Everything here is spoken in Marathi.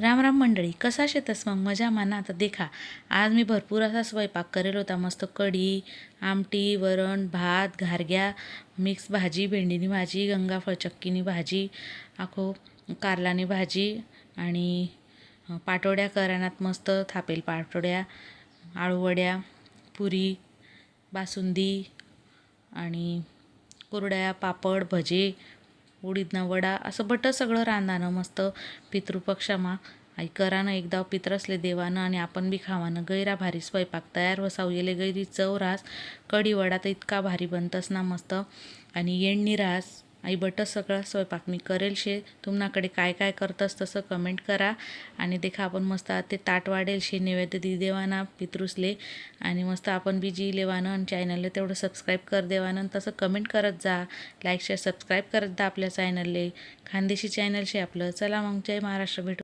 राम राम मंडळी कसा शेतस मग? मजा माना. आता देखा आज मी भरपूर असा स्वयंपाक करेल होता. मस्त कढी आमटी वरण भात घारग्या मिक्स भाजी भेंडीनी भाजी गंगाफळ चक्कीनी भाजी आखो कारलानी भाजी आणि पाटोड्या करानात मस्त थापेल पाटोड्या आळूवड्या पुरी बासुंदी आणि कुरड्या पापड भजे उडीदना वडा असं बट सगळं रांधानं मस्त पितृपक्षामा. आई करानं एकदा पितरसले देवानं आणि आपण बी खावानं. गैरा भारी स्वयंपाक तयार वसाव येले गैरी चव रास कढी वडा तर इतका भारी बनतस ना मस्त. आणि येणनी रास आई बटच सगळा स्वयंपाक मी करेल शे. तुम्हाकडे काय काय करतस तसं कमेंट करा. आणि देखा आपण मस्त ते ताट वाढेल शे नैवेद्य दि देवाना पितृसले. आणि मस्त आपण बी जी लेवानं आणि चॅनलले तेवढं सबस्क्राईब कर देवानं. तसं कमेंट करत जा. लाईक शेअर सबस्क्राईब करत जा आपल्या चॅनलले खानदेशी चॅनल शे आपलं. चला मग जय महाराष्ट्र भेटू.